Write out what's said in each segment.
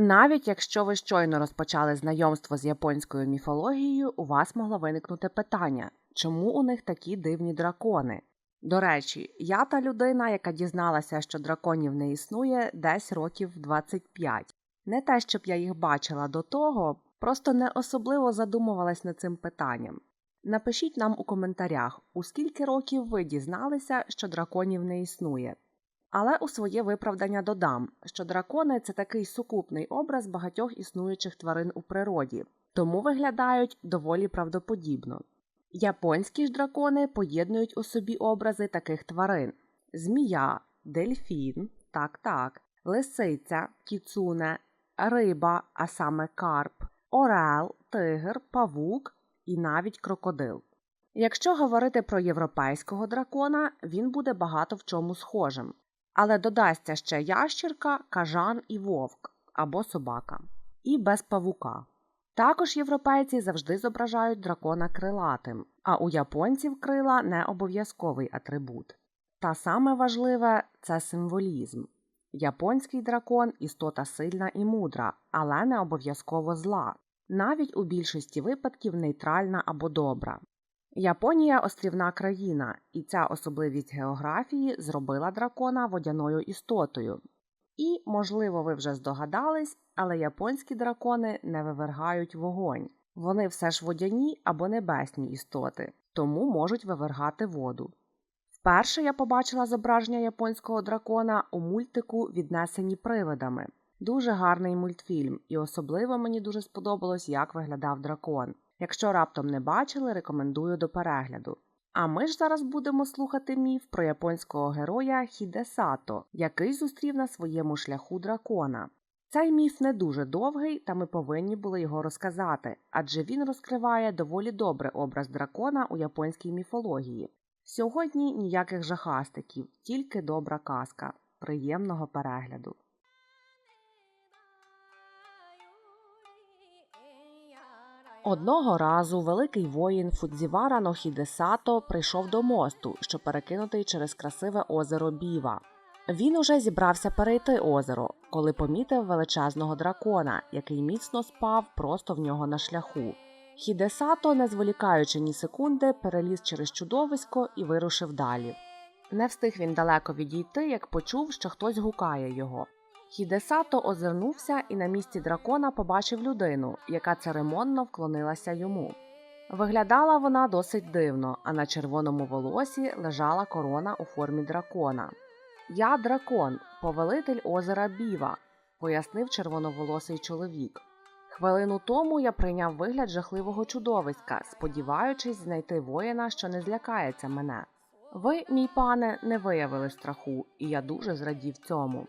Навіть якщо ви щойно розпочали знайомство з японською міфологією, у вас могло виникнути питання, чому у них такі дивні дракони? До речі, я та людина, яка дізналася, що драконів не існує десь років 25. Не те, щоб я їх бачила до того, просто не особливо задумувалась над цим питанням. Напишіть нам у коментарях, у скільки років ви дізналися, що драконів не існує. Але у своє виправдання додам, що дракони це такий сукупний образ багатьох існуючих тварин у природі, тому виглядають доволі правдоподібно. Японські ж дракони поєднують у собі образи таких тварин: змія, дельфін, так так, лисиця, кіцуне, риба, а саме карп, орел, тигр, павук і навіть крокодил. Якщо говорити про європейського дракона, він буде багато в чому схожим, але додасться ще ящірка, кажан і вовк або собака, і без павука. Також європейці завжди зображають дракона крилатим, а у японців крила не обов'язковий атрибут. Та саме важливе це символізм. Японський дракон істота сильна і мудра, але не обов'язково зла, навіть у більшості випадків нейтральна або добра. Японія острівна країна, і ця особливість географії зробила дракона водяною істотою. І, можливо, ви вже здогадались, але японські дракони не вивергають вогонь. Вони все ж водяні або небесні істоти, тому можуть вивергати воду. Вперше я побачила зображення японського дракона у мультику Віднесені привидами. Дуже гарний мультфільм, і особливо мені дуже сподобалось, як виглядав дракон. Якщо раптом не бачили, рекомендую до перегляду. А ми ж зараз будемо слухати міф про японського героя Хідесато, який зустрів на своєму шляху дракона. Цей міф не дуже довгий, та ми повинні були його розказати, адже він розкриває доволі добре образ дракона у японській міфології. Сьогодні ніяких жахастиків, тільки добра казка. Приємного перегляду. Одного разу великий воїн Фудзівара Нохідесато прийшов до мосту, що перекинутий через красиве озеро Біва. Він уже зібрався перейти озеро, коли помітив величезного дракона, який міцно спав просто в нього на шляху. Хідесато, не зволікаючи ні секунди, переліз через чудовисько і вирушив далі. Не встиг він далеко відійти, як почув, що хтось гукає його. Хідесато озирнувся і на місці дракона побачив людину, яка церемонно вклонилася йому. Виглядала вона досить дивно, а на червоному волосі лежала корона у формі дракона. Я дракон, повелитель озера Біва, пояснив червоноволосий чоловік. Хвилину тому я прийняв вигляд жахливого чудовиська, сподіваючись знайти воїна, що не злякається мене. Ви, мій пане, не виявили страху, і я дуже зрадів цьому.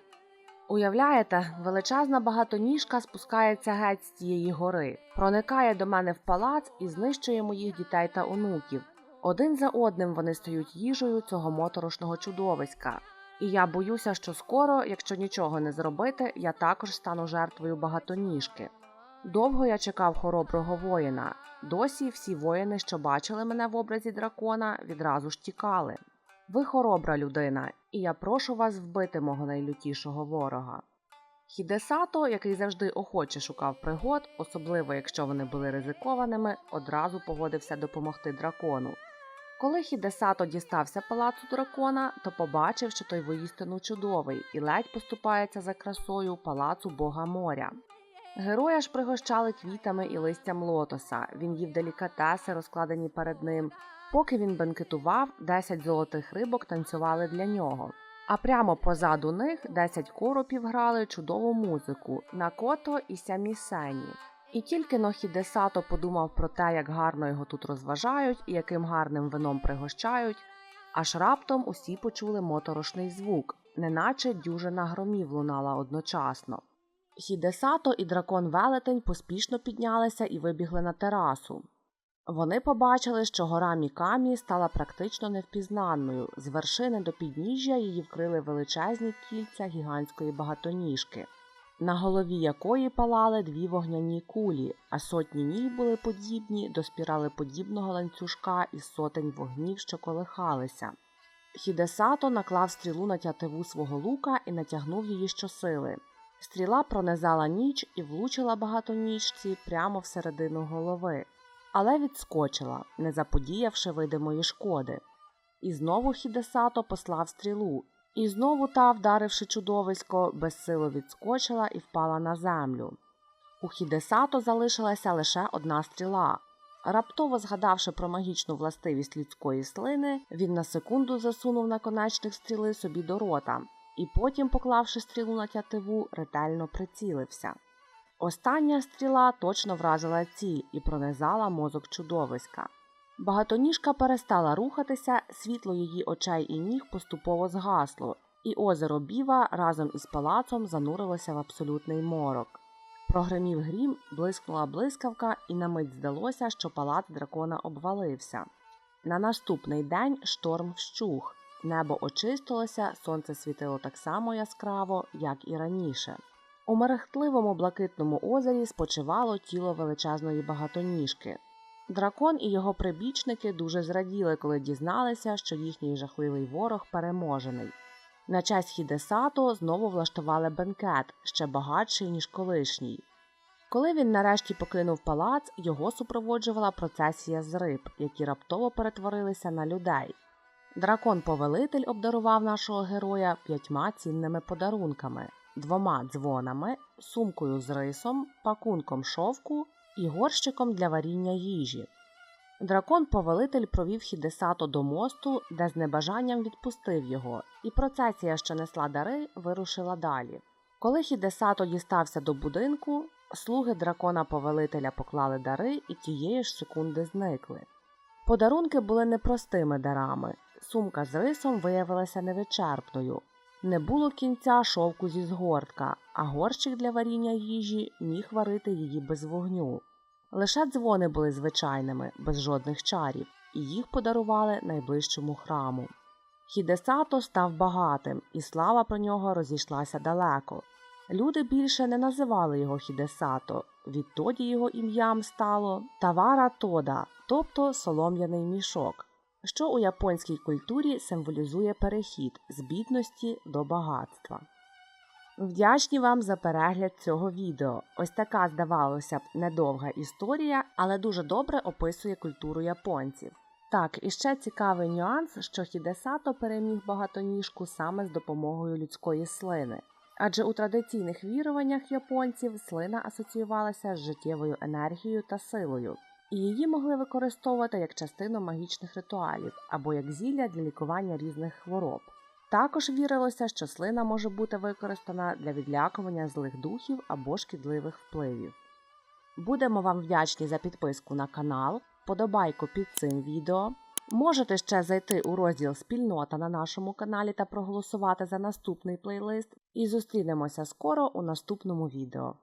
Уявляєте, величезна багатоніжка спускається геть з цієї гори, проникає до мене в палац і знищує моїх дітей та онуків. Один за одним вони стають їжею цього моторошного чудовиська. І я боюся, що скоро, якщо нічого не зробити, я також стану жертвою багатоніжки. Довго я чекав хороброго воїна. Досі всі воїни, що бачили мене в образі дракона, відразу ж тікали. Ви хоробра людина, і я прошу вас вбити мого найлютішого ворога. Хідесато, який завжди охоче шукав пригод, особливо якщо вони були ризикованими, одразу погодився допомогти дракону. Коли Хідесато дістався палацу дракона, то побачив, що той воїстину чудовий і ледь поступається за красою палацу бога моря. Героя ж пригощали квітами і листям лотоса, він їв делікатеси, розкладені перед ним. Поки він бенкетував, 10 золотих рибок танцювали для нього. А прямо позаду них 10 коропів грали чудову музику на кото і сямісені. І тільки Нохідесато подумав про те, як гарно його тут розважають і яким гарним вином пригощають, аж раптом усі почули моторошний звук, неначе дюжина громів лунала одночасно. Хідесато і дракон велетень поспішно піднялися і вибігли на терасу. Вони побачили, що гора Мікамі стала практично невпізнаною. З вершини до підніжжя її вкрили величезні кільця гігантської багатоніжки, на голові якої палали дві вогняні кулі, а сотні ніг були подібні до спіралеподібного ланцюжка із сотень вогнів, що колихалися. Хідесато наклав стрілу на тятиву свого лука і натягнув її щосили. Стріла пронизала ніч і влучила багатоніжці прямо всередину голови, але відскочила, не заподіявши видимої шкоди. І знову Хідесато послав стрілу, і знову та, вдаривши чудовисько, безсило відскочила і впала на землю. У Хідесато залишилася лише одна стріла. Раптово згадавши про магічну властивість людської слини, він на секунду засунув наконечник стріли собі до рота і потім, поклавши стрілу на тятиву, ретельно прицілився. Остання стріла точно вразила ціль і пронизала мозок чудовиська. Багатоніжка перестала рухатися, світло її очей і ніг поступово згасло, і озеро Біва разом із палацом занурилося в абсолютний морок. Прогримів грім, блискнула блискавка, і на мить здалося, що палац дракона обвалився. На наступний день шторм вщух, небо очистилося, сонце світило так само яскраво, як і раніше. У мерехтливому блакитному озері спочивало тіло величезної багатоніжки. Дракон і його прибічники дуже зраділи, коли дізналися, що їхній жахливий ворог переможений. На честь Хідесато знову влаштували бенкет, ще багатший, ніж колишній. Коли він нарешті покинув палац, його супроводжувала процесія з риб, які раптово перетворилися на людей. Дракон-повелитель обдарував нашого героя п'ятьма цінними подарунками, двома дзвонами, сумкою з рисом, пакунком шовку і горщиком для варіння їжі. Дракон-повелитель провів Хідесато до мосту, де з небажанням відпустив його, і процесія, що несла дари, вирушила далі. Коли Хідесато дістався до будинку, слуги дракона-повелителя поклали дари і тієї ж секунди зникли. Подарунки були непростими дарами. Сумка з рисом виявилася невичерпною. Не було кінця шовку зі згортка, а горщик для варіння їжі міг варити її без вогню. Лише дзвони були звичайними, без жодних чарів, і їх подарували найближчому храму. Хідесато став багатим, і слава про нього розійшлася далеко. Люди більше не називали його Хідесато, відтоді його ім'ям стало Тавара Тода, тобто солом'яний мішок, що у японській культурі символізує перехід з бідності до багатства. Вдячні вам за перегляд цього відео. Ось така, здавалося б, недовга історія, але дуже добре описує культуру японців. Так, і ще цікавий нюанс, що Хідесато переміг багатоніжку саме з допомогою людської слини. Адже у традиційних віруваннях японців слина асоціювалася з життєвою енергією та силою, і її могли використовувати як частину магічних ритуалів або як зілля для лікування різних хвороб. Також вірилося, що слина може бути використана для відлякування злих духів або шкідливих впливів. Будемо вам вдячні за підписку на канал, подобайку під цим відео. Можете ще зайти у розділ Спільнота на нашому каналі та проголосувати за наступний плейлист. І зустрінемося скоро у наступному відео.